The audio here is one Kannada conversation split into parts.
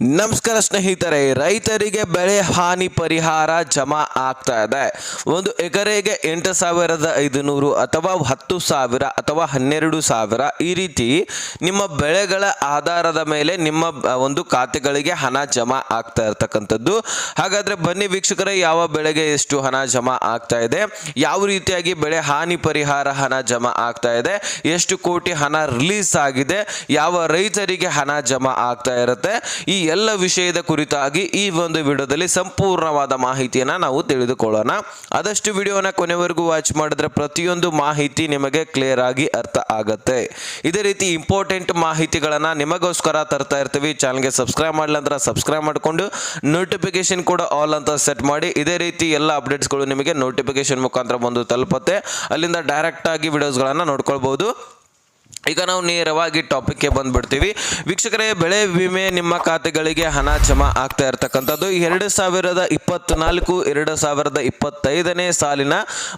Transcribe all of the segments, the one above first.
ನಮಸ್ಕಾರ ಸ್ನೇಹಿತರೆ, ರೈತರಿಗೆ ಬೆಳೆ ಹಾನಿ ಪರಿಹಾರ ಜಮಾ ಆಗ್ತಾ ಇದೆ. ಒಂದು ಎಕರೆಗೆ ಎಂಟು ಸಾವಿರದ ಐದುನೂರು ಅಥವಾ ಹತ್ತು ಸಾವಿರ ಅಥವಾ ಹನ್ನೆರಡು ಸಾವಿರ ಈ ರೀತಿ ನಿಮ್ಮ ಬೆಳೆಗಳ ಆಧಾರದ ಮೇಲೆ ನಿಮ್ಮ ಒಂದು ಖಾತೆಗಳಿಗೆ ಹಣ ಜಮಾ ಆಗ್ತಾ ಇರ್ತಕ್ಕಂಥದ್ದು. ಹಾಗಾದ್ರೆ ಬನ್ನಿ ವೀಕ್ಷಕರೇ, ಯಾವ ಬೆಳೆಗೆ ಎಷ್ಟು ಹಣ ಜಮಾ ಆಗ್ತಾ ಇದೆ? ಯಾವ ರೀತಿಯಾಗಿ ಬೆಳೆ ಹಾನಿ ಪರಿಹಾರ ಹಣ ಜಮಾ ಆಗ್ತಾ ಇದೆ? ಎಷ್ಟು ಕೋಟಿ ಹಣ ರಿಲೀಸ್ ಆಗಿದೆ? ಯಾವ ರೈತರಿಗೆ ಹಣ ಜಮಾ ಆಗ್ತಾ ಇರುತ್ತೆ? ಈ ಎಲ್ಲ ವಿಷಯದ ಕುರಿತಾಗಿ ಈ ಒಂದು ವಿಡಿಯೋದಲ್ಲಿ ಸಂಪೂರ್ಣವಾದ ಮಾಹಿತಿಯನ್ನು ನಾವು ತಿಳಿದುಕೊಳ್ಳೋಣ. ಆದಷ್ಟು ವಿಡಿಯೋನ ಕೊನೆವರೆಗೂ ವಾಚ್ ಮಾಡಿದ್ರೆ ಪ್ರತಿಯೊಂದು ಮಾಹಿತಿ ನಿಮಗೆ ಕ್ಲಿಯರ್ ಆಗಿ ಅರ್ಥ ಆಗುತ್ತೆ. ಇದೇ ರೀತಿ ಇಂಪಾರ್ಟೆಂಟ್ ಮಾಹಿತಿಗಳನ್ನು ನಿಮಗೋಸ್ಕರ ತರ್ತಾ ಇರ್ತೀವಿ. ಚಾನಲ್ಗೆ ಸಬ್ಸ್ಕ್ರೈಬ್ ಮಾಡಲ್ಲ ಅಂದ್ರೆ ಸಬ್ಸ್ಕ್ರೈಬ್ ಮಾಡಿಕೊಂಡು ನೋಟಿಫಿಕೇಶನ್ ಕೂಡ ಆಲ್ ಅಂತ ಸೆಟ್ ಮಾಡಿ. ಇದೇ ರೀತಿ ಎಲ್ಲ ಅಪ್ಡೇಟ್ಸ್ಗಳು ನಿಮಗೆ ನೋಟಿಫಿಕೇಶನ್ ಮುಖಾಂತರ ಬಂದು ತಲುಪುತ್ತೆ. ಅಲ್ಲಿಂದ ಡೈರೆಕ್ಟ್ ಆಗಿ ವಿಡಿಯೋಸ್ಗಳನ್ನು ನೋಡ್ಕೊಳ್ಬಹುದು. ಈಗ ನಾವು ನೇರವಾಗಿ ಟಾಪಿಕ್ಗೆ ಬಂದ್ಬಿಡ್ತೀವಿ. ವೀಕ್ಷಕರೇ, ಬೆಳೆ ವಿಮೆ ನಿಮ್ಮ ಖಾತೆಗಳಿಗೆ ಹಣ ಜಮಾ ಆಗ್ತಾ ಇರತಕ್ಕಂಥದ್ದು. ಎರಡು ಸಾವಿರದ ಇಪ್ಪತ್ನಾಲ್ಕು, ಎರಡು ಸಾವಿರದ ಇಪ್ಪತ್ತೈದನೇ ಸಾಲಿನ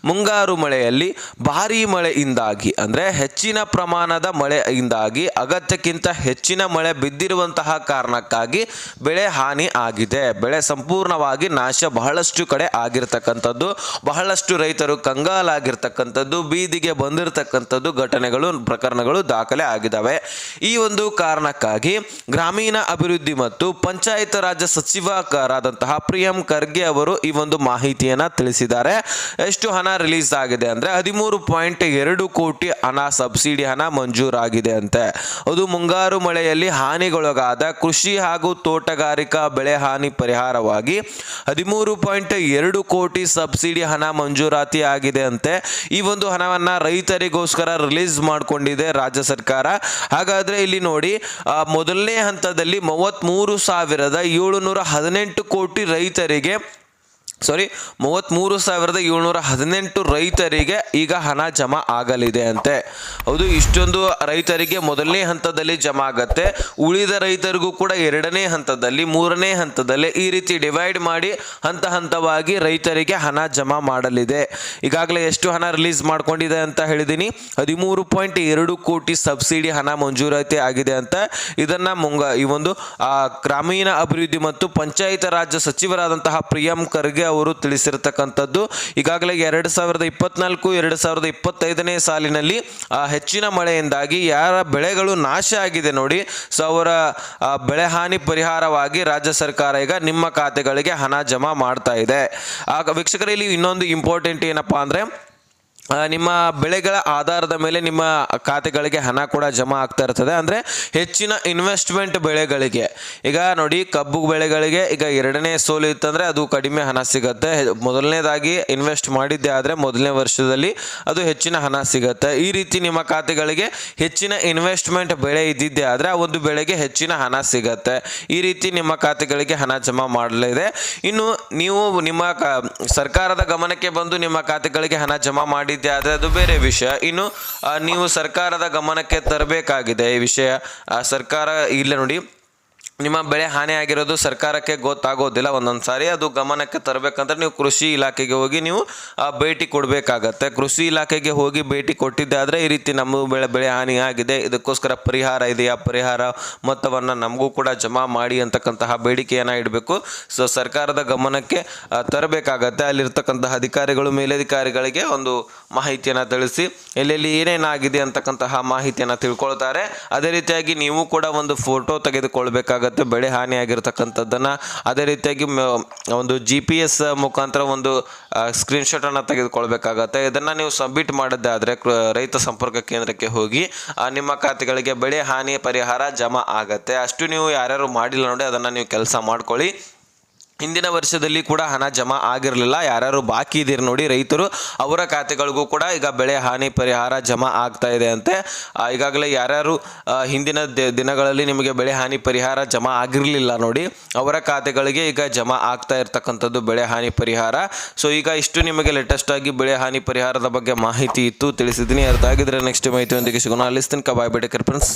ಮುಂಗಾರು ಮಳೆಯಲ್ಲಿ ಭಾರೀ ಮಳೆಯಿಂದಾಗಿ, ಅಂದರೆ ಹೆಚ್ಚಿನ ಪ್ರಮಾಣದ ಮಳೆಯಿಂದಾಗಿ, ಅಗತ್ಯಕ್ಕಿಂತ ಹೆಚ್ಚಿನ ಮಳೆ ಬಿದ್ದಿರುವಂತಹ ಕಾರಣಕ್ಕಾಗಿ ಬೆಳೆ ಹಾನಿ ಆಗಿದೆ. ಬೆಳೆ ಸಂಪೂರ್ಣವಾಗಿ ನಾಶ ಬಹಳಷ್ಟು ಕಡೆ ಆಗಿರ್ತಕ್ಕಂಥದ್ದು. ಬಹಳಷ್ಟು ರೈತರು ಕಂಗಾಲಾಗಿರ್ತಕ್ಕಂಥದ್ದು. ಬೀದಿಗೆ ಬಂದಿರತಕ್ಕಂಥದ್ದು ಘಟನೆಗಳು, ಪ್ರಕರಣಗಳು ದಾಖಲೆ ಆಗಿದ್ದಾವೆ. ಈ ಒಂದು ಕಾರಣಕ್ಕಾಗಿ ಗ್ರಾಮೀಣ ಅಭಿವೃದ್ಧಿ ಮತ್ತು ಪಂಚಾಯತ್ ರಾಜ್ ಸಚಿವರಾದಂತಹ ಪ್ರಿಯಂ ಖರ್ಗೆ ಅವರು ಈ ಒಂದು ಮಾಹಿತಿಯನ್ನ ತಿಳಿಸಿದ್ದಾರೆ. ಎಷ್ಟು ಹಣ ರಿಲೀಸ್ ಆಗಿದೆ ಅಂದ್ರೆ ಹದಿಮೂರು ಪಾಯಿಂಟ್ ಎರಡು ಕೋಟಿ ಹಣ ಸಬ್ಸಿಡಿ ಹಣ ಮಂಜೂರಾಗಿದೆ ಅಂತೆ. ಅದು ಮುಂಗಾರು ಮಳೆಯಲ್ಲಿ ಹಾನಿಗೊಳಗಾದ ಕೃಷಿ ಹಾಗೂ ತೋಟಗಾರಿಕಾ ಬೆಳೆ ಹಾನಿ ಪರಿಹಾರವಾಗಿ ಹದಿಮೂರು ಪಾಯಿಂಟ್ ಎರಡು ಕೋಟಿ ಸಬ್ಸಿಡಿ ಹಣ ಮಂಜೂರಾತಿ ಆಗಿದೆ ಅಂತೆ. ಈ ಒಂದು ಹಣವನ್ನ ರೈತರಿಗೋಸ್ಕರ ರಿಲೀಸ್ ಮಾಡಿಕೊಂಡಿದೆ. ರಾಜ್ಯ ಸರ್ಕಾರ. ಹಾಗಾದ್ರೆ ಇಲ್ಲಿ ನೋಡಿ ಮೊದಲನೇ ಹಂತದಲ್ಲಿ ಮೂವತ್ತ್ಮೂರು ಸಾವಿರದ ಏಳುನೂರ ಹದಿನೆಂಟು ಕೋಟಿ ರೈತರಿಗೆ ಸಾರಿ ಮೂವತ್ತ್ಮೂರು ಸಾವಿರದ ಏಳ್ನೂರ ಹದಿನೆಂಟು ರೈತರಿಗೆ ಈಗ ಹಣ ಜಮಾ ಆಗಲಿದೆ ಅಂತೆ. ಹೌದು, ಇಷ್ಟೊಂದು ರೈತರಿಗೆ ಮೊದಲನೇ ಹಂತದಲ್ಲಿ ಜಮಾ ಆಗತ್ತೆ. ಉಳಿದ ರೈತರಿಗೂ ಕೂಡ ಎರಡನೇ ಹಂತದಲ್ಲಿ, ಮೂರನೇ ಹಂತದಲ್ಲಿ ಈ ರೀತಿ ಡಿವೈಡ್ ಮಾಡಿ ಹಂತ ಹಂತವಾಗಿ ರೈತರಿಗೆ ಹಣ ಜಮಾ ಮಾಡಲಿದೆ. ಈಗಾಗಲೇ ಎಷ್ಟು ಹಣ ರಿಲೀಸ್ ಮಾಡ್ಕೊಂಡಿದೆ ಅಂತ ಹೇಳಿದ್ದೀನಿ ಹದಿಮೂರು ಪಾಯಿಂಟ್ ಎರಡು ಕೋಟಿ ಸಬ್ಸಿಡಿ ಹಣ ಮಂಜೂರಾತಿ ಆಗಿದೆ ಅಂತ. ಇದನ್ನ ಮುಂಗ ಈ ಒಂದು ಗ್ರಾಮೀಣ ಅಭಿವೃದ್ಧಿ ಮತ್ತು ಪಂಚಾಯತ್ ರಾಜ್ಯ ಸಚಿವರಾದಂತಹ ಪ್ರಿಯಂ ಖರ್ಗೆ ಅವರು ತಿಳಿಸಿರ್ತಕ್ಕಂಥದ್ದು. ಈಗಾಗಲೇ ಎರಡು ಸಾವಿರದ ಇಪ್ಪತ್ನಾಲ್ಕು ಎರಡು ಸಾವಿರದ ಇಪ್ಪತ್ತೈದನೇ ಸಾಲಿನಲ್ಲಿ ಆ, ಹೆಚ್ಚಿನ ಮಳೆಯಿಂದಾಗಿ ಯಾರ ಬೆಳೆಗಳು ನಾಶ ಆಗಿದೆ ನೋಡಿ. ಸೊ ಅವರ ಬೆಳೆ ಹಾನಿ ಪರಿಹಾರವಾಗಿ ರಾಜ್ಯ ಸರ್ಕಾರ ಈಗ ನಿಮ್ಮ ಖಾತೆಗಳಿಗೆ ಹಣ ಜಮಾ ಮಾಡ್ತಾ ಇದೆ. ಆಗ ವೀಕ್ಷಕರಲ್ಲಿ ಇನ್ನೊಂದು ಇಂಪಾರ್ಟೆಂಟ್ ಏನಪ್ಪಾ ಅಂದ್ರೆ ನಿಮ್ಮ ಬೆಳೆಗಳ ಆಧಾರದ ಮೇಲೆ ನಿಮ್ಮ ಖಾತೆಗಳಿಗೆ ಹಣ ಕೂಡ ಜಮಾ ಆಗ್ತಾ ಇರ್ತದೆ. ಅಂದರೆ ಹೆಚ್ಚಿನ ಇನ್ವೆಸ್ಟ್ಮೆಂಟ್ ಬೆಳೆಗಳಿಗೆ. ಈಗ ನೋಡಿ, ಕಬ್ಬು ಬೆಳೆಗಳಿಗೆ ಈಗ ಎರಡನೇ ಸೋಲು ಇತ್ತಂದರೆ ಅದು ಕಡಿಮೆ ಹಣ ಸಿಗುತ್ತೆ. ಮೊದಲನೇದಾಗಿ ಇನ್ವೆಸ್ಟ್ ಮಾಡಿದ್ದೆ ಆದರೆ ಮೊದಲನೇ ವರ್ಷದಲ್ಲಿ ಅದು ಹೆಚ್ಚಿನ ಹಣ ಸಿಗುತ್ತೆ. ಈ ರೀತಿ ನಿಮ್ಮ ಖಾತೆಗಳಿಗೆ ಹೆಚ್ಚಿನ ಇನ್ವೆಸ್ಟ್ಮೆಂಟ್ ಬೆಳೆ ಇದ್ದಿದ್ದೆ ಆದರೆ ಆ ಒಂದು ಬೆಳೆಗೆ ಹೆಚ್ಚಿನ ಹಣ ಸಿಗುತ್ತೆ. ಈ ರೀತಿ ನಿಮ್ಮ ಖಾತೆಗಳಿಗೆ ಹಣ ಜಮಾ ಮಾಡಲಿದೆ. ಇನ್ನು ನೀವು ನಿಮ್ಮ ಸರ್ಕಾರದ ಗಮನಕ್ಕೆ ಬಂದು ನಿಮ್ಮ ಖಾತೆಗಳಿಗೆ ಹಣ ಜಮಾ ಮಾಡಿದ್ದೆ ಆದರೆ ಅದು ಬೇರೆ ವಿಷಯ. ಇನ್ನು ನೀವು ಸರ್ಕಾರದ ಗಮನಕ್ಕೆ ತರಬೇಕಾಗಿದೆ ಈ ವಿಷಯ. ಸರ್ಕಾರ, ಇಲ್ಲ ನೋಡಿ ನಿಮ್ಮ ಬೆಳೆ ಹಾನಿ ಆಗಿರೋದು ಸರ್ಕಾರಕ್ಕೆ ಗೊತ್ತಾಗೋದಿಲ್ಲ. ಒಂದೊಂದು ಸಾರಿ ಅದು ಗಮನಕ್ಕೆ ತರಬೇಕಂದ್ರೆ ನೀವು ಕೃಷಿ ಇಲಾಖೆಗೆ ಹೋಗಿ ನೀವು ಭೇಟಿ ಕೊಡಬೇಕಾಗತ್ತೆ. ಕೃಷಿ ಇಲಾಖೆಗೆ ಹೋಗಿ ಭೇಟಿ ಕೊಟ್ಟಿದ್ದೆ ಆದರೆ ಈ ರೀತಿ ನಮ್ಮ ಬೆಳೆ ಬೆಳೆ ಹಾನಿ ಆಗಿದೆ. ಇದಕ್ಕೋಸ್ಕರ ಪರಿಹಾರ ಇದೆಯಾ? ಪರಿಹಾರ ಮೊತ್ತವನ್ನು ನಮಗೂ ಕೂಡ ಜಮಾ ಮಾಡಿ ಅಂತಕ್ಕಂತಹ ಬೇಡಿಕೆಯನ್ನು ಇಡಬೇಕು. ಸೊ, ಸರ್ಕಾರದ ಗಮನಕ್ಕೆ ತರಬೇಕಾಗತ್ತೆ. ಅಲ್ಲಿರ್ತಕ್ಕಂತಹ ಅಧಿಕಾರಿಗಳು, ಮೇಲಧಿಕಾರಿಗಳಿಗೆ ಒಂದು ಮಾಹಿತಿಯನ್ನು ತಿಳಿಸಿ, ಎಲ್ಲೆಲ್ಲಿ ಏನೇನಾಗಿದೆ ಅಂತಕ್ಕಂತಹ ಮಾಹಿತಿಯನ್ನು ತಿಳ್ಕೊಳ್ತಾರೆ. ಅದೇ ರೀತಿಯಾಗಿ ನೀವು ಕೂಡ ಒಂದು ಫೋಟೋ ತೆಗೆದುಕೊಳ್ಬೇಕಾಗತ್ತೆ. ಬೆಳೆ ಹಾನಿ ಆಗಿರ್ತಕ್ಕಂಥದ್ದನ್ನು ಅದೇ ರೀತಿಯಾಗಿ ಒಂದು ಜಿ ಪಿ ಎಸ್ ಮುಖಾಂತರ ಒಂದು ಸ್ಕ್ರೀನ್ಶಾಟನ್ನು ತೆಗೆದುಕೊಳ್ಬೇಕಾಗತ್ತೆ. ಇದನ್ನು ನೀವು ಸಬ್ಮಿಟ್ ಮಾಡಿದ್ದಾದರೆ ರೈತ ಸಂಪರ್ಕ ಕೇಂದ್ರಕ್ಕೆ ಹೋಗಿ ನಿಮ್ಮ ಖಾತೆಗಳಿಗೆ ಬೆಳೆ ಹಾನಿ ಪರಿಹಾರ ಜಮಾ ಆಗತ್ತೆ. ಅಷ್ಟು ನೀವು ಯಾರ್ಯಾರು ಮಾಡಿಲ್ಲ ನೋಡಿ ಅದನ್ನು ನೀವು ಕೆಲಸ ಮಾಡ್ಕೊಳ್ಳಿ. ಹಿಂದಿನ ವರ್ಷದಲ್ಲಿ ಕೂಡ ಹಣ ಜಮಾ ಆಗಿರಲಿಲ್ಲ. ಯಾರ್ಯಾರು ಬಾಕಿ ಇದ್ದೀರಿ ನೋಡಿ ರೈತರು, ಅವರ ಖಾತೆಗಳಿಗೂ ಕೂಡ ಈಗ ಬೆಳೆ ಹಾನಿ ಪರಿಹಾರ ಜಮಾ ಆಗ್ತಾ ಇದೆ ಅಂತೆ. ಈಗಾಗಲೇ ಯಾರ್ಯಾರು ಹಿಂದಿನ ದಿನಗಳಲ್ಲಿ ನಿಮಗೆ ಬೆಳೆ ಹಾನಿ ಪರಿಹಾರ ಜಮಾ ಆಗಿರಲಿಲ್ಲ ನೋಡಿ, ಅವರ ಖಾತೆಗಳಿಗೆ ಈಗ ಜಮಾ ಆಗ್ತಾ ಇರ್ತಕ್ಕಂಥದ್ದು ಬೆಳೆ ಹಾನಿ ಪರಿಹಾರ. ಸೊ ಈಗ ಇಷ್ಟು ನಿಮಗೆ ಲೇಟೆಸ್ಟ್ ಆಗಿ ಬೆಳೆ ಹಾನಿ ಪರಿಹಾರದ ಬಗ್ಗೆ ಮಾಹಿತಿ ಇತ್ತು. ತಿಳಿಸಿದ್ದೀನಿ. ಅರ್ಥ ಆಗಿದ್ರೆ ನೆಕ್ಸ್ಟ್ ಮಾಹಿತಿಯೊಂದಿಗೆ ಸಿಗೋಣ. ಅಲ್ಲಿಸ್ತೀನಿ ಕಬಾಯ್ ಬೇಡಕರ್ ಫ್ರೆಂಡ್ಸ್